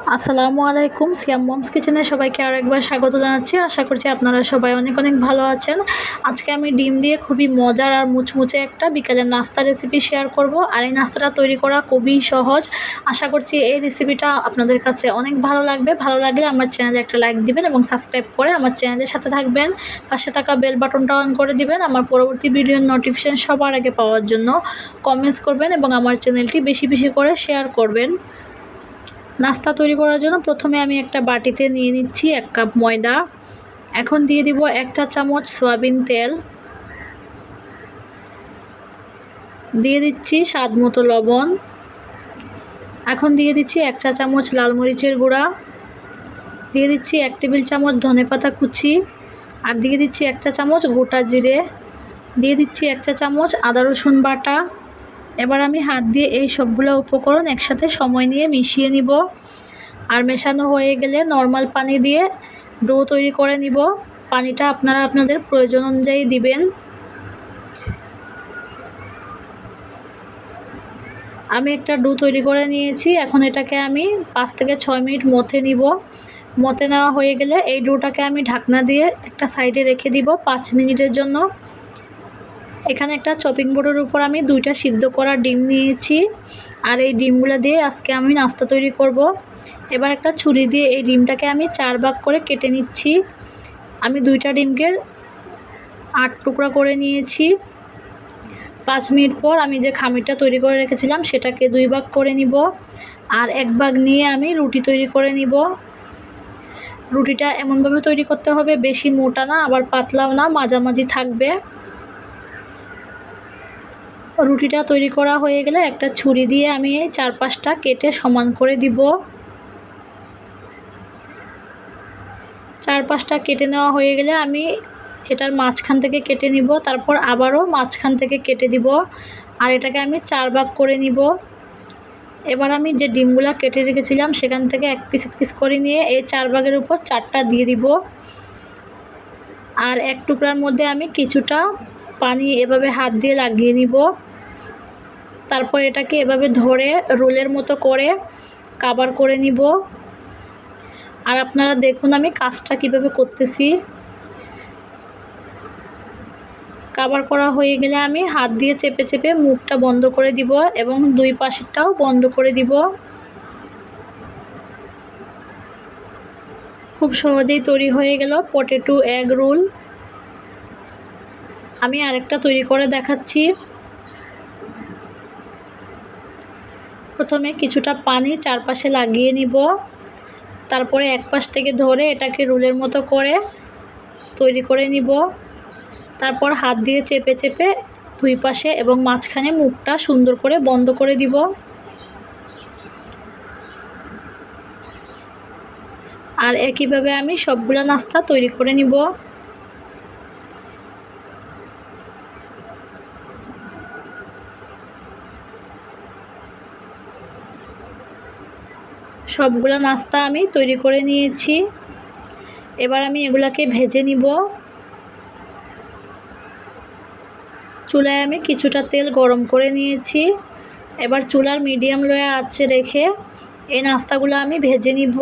আসসালামু আলাইকুম। সিয়াম মমস কিচেনে সবাইকে আর একবার স্বাগত জানাচ্ছি। আশা করছি আপনারা সবাই অনেক অনেক ভালো আছেন। আজকে আমি ডিম দিয়ে খুবই মজার আর মুচমুচে একটা বিকালের নাস্তা রেসিপি শেয়ার করব। আর এই নাস্তাটা তৈরি করা খুবই সহজ। আশা করছি এই রেসিপিটা আপনাদের কাছে অনেক ভালো লাগবে। ভালো লাগলে আমার চ্যানেলে একটা লাইক দিবেন এবং সাবস্ক্রাইব করে আমার চ্যানেলের সাথে থাকবেন। পাশে থাকা বেল বাটনটা অন করে দিবেন। আমার পরবর্তী ভিডিওর নোটিফিকেশান সবার আগে পাওয়ার জন্য কমেন্টস করবেন এবং আমার চ্যানেলটি বেশি বেশি করে শেয়ার করবেন। নাস্তা তৈরি করার জন্য প্রথমে আমি একটা বাটিতে নিয়ে নিচ্ছি এক কাপ ময়দা। এখন দিয়ে দিব এক চা চামচ সয়াবিন তেল। দিয়ে দিচ্ছি স্বাদ মতো লবণ। এখন দিয়ে দিচ্ছি এক চা চামচ লাল মরিচের গুঁড়া। দিয়ে দিচ্ছি এক টেবিল চামচ ধনে পাতা কুচি। আর দিয়ে দিচ্ছি এক চা চামচ গোটা জিরে। দিয়ে দিচ্ছি এক চা চামচ আদা রসুন বাটা। এবার আমি হাত দিয়ে এই সবগুলো উপকরণ একসাথে সময় নিয়ে মিশিয়ে নিব। আর মেশানো হয়ে গেলে নর্মাল পানি দিয়ে ডো তৈরি করে নিব। পানিটা আপনারা আপনাদের প্রয়োজন অনুযায়ী দিবেন। আমি একটা ডো তৈরি করে নিয়েছি। এখন এটাকে আমি পাঁচ থেকে ছয় মিনিট মথে নিব। মতে নেওয়া হয়ে গেলে এই ডোটাকে আমি ঢাকনা দিয়ে একটা সাইডে রেখে দিব পাঁচ মিনিটের জন্য। এখানে একটা চপিং বোর্ডের উপর আমি দুইটা সিদ্ধ করা ডিম নিয়েছি। আর এই ডিমগুলো দিয়ে আজকে আমি নাস্তা তৈরি করব। এবার একটা ছুরি দিয়ে এই ডিমটাকে আমি চার ভাগ করে কেটে নিচ্ছি। আমি দুইটা ডিমকে আট টুকরা করে নিয়েছি। পাঁচ মিনিট পর আমি যে খামিরটা তৈরি করে রেখেছিলাম, সেটাকে দুই ভাগ করে নিব। আর এক ভাগ নিয়ে আমি রুটি তৈরি করে নিব। রুটিটা এমনভাবে তৈরি করতে হবে, বেশি মোটা না, আবার পাতলাও না, মাঝামাঝি থাকবে। রুটিটা তৈরি করা হয়ে গেলে একটা ছুরি দিয়ে আমি এই চার পাঁচটা কেটে সমান করে দিব। চার পাঁচটা কেটে নেওয়া হয়ে গেলে আমি এটার মাঝখান থেকে কেটে নিব, তারপর আবারও মাঝখান থেকে কেটে দিব আর এটাকে আমি চার ভাগ করে নিব। এবার আমি যে ডিমগুলো কেটে রেখেছিলাম সেখান থেকে এক পিস এক পিস করে নিয়ে এই চার ভাগের উপর চারটা দিয়ে দিব। আর এক টুকরার মধ্যে আমি কিছুটা পানি এভাবে হাত দিয়ে লাগিয়ে নিব। তারপর এটাকে এভাবে ধরে রোলের মতো করে কাবার করে নিব। আর আপনারা দেখুন আমি কাজটা কীভাবে করতেছি। কাবার করা হয়ে গেলে আমি হাত দিয়ে চেপে চেপে মুখটা বন্ধ করে দিব এবং দুই পাশেরটাও বন্ধ করে দিব। খুব সহজেই তৈরি হয়ে গেল পটেটো এগ রোল আমি আরেকটা তৈরি করে দেখাচ্ছি। প্রথমে কিছুটা পানি চারপাশে লাগিয়ে নিব। তারপরে এক পাশ থেকে ধরে এটাকে রুলের মতো করে তৈরি করে নিব। তারপর হাত দিয়ে চেপে চেপে দুই পাশে এবং মাঝখানে মুখটা সুন্দর করে বন্ধ করে দিব। আর একইভাবে আমি সবগুলো নাস্তা তৈরি করে নিব। সবগুলো নাস্তা আমি তৈরি করে নিয়েছি। এবার আমি এগুলাকে ভেজে নিব। চুলায় আমি কিছুটা তেল গরম করে নিয়েছি। এবার চুলার মিডিয়াম লোয়া আছে রেখে এই নাস্তাগুলো আমি ভেজে নিব।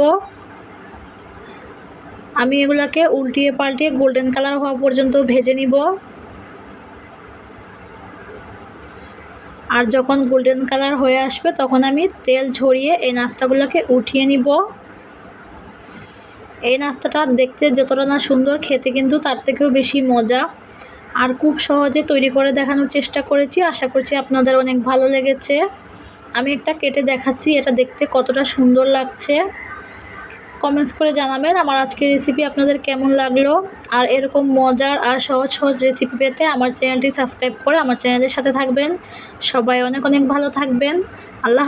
আমি এগুলাকে উল্টিয়ে পাল্টিয়ে গোল্ডেন কালার হওয়া পর্যন্ত ভেজে নিব। আর যখন গোল্ডেন কালার হয়ে আসবে, তখন আমি তেল ঝরিয়ে এই নাস্তাগুলোকে উঠিয়ে নিব। এই নাস্তাটা দেখতে যতটা না সুন্দর, খেতে কিন্তু তার থেকেও বেশি মজা। আর খুব সহজে তৈরি করে দেখানোর চেষ্টা করেছি, আশা করছি আপনাদের অনেক ভালো লেগেছে। আমি একটা কেটে দেখাচ্ছি, এটা দেখতে কতটা সুন্দর লাগছে। কমেন্টস করে জানাবেন আমার আজকের রেসিপি আপনাদের কেমন লাগল। আর এরকম মজার আর সহজ সহজ রেসিপি পেতে আমার চ্যানেলটি সাবস্ক্রাইব করে আমার চ্যানেলের সাথে থাকবেন। সবাই অনেক অনেক ভালো থাকবেন। আল্লাহ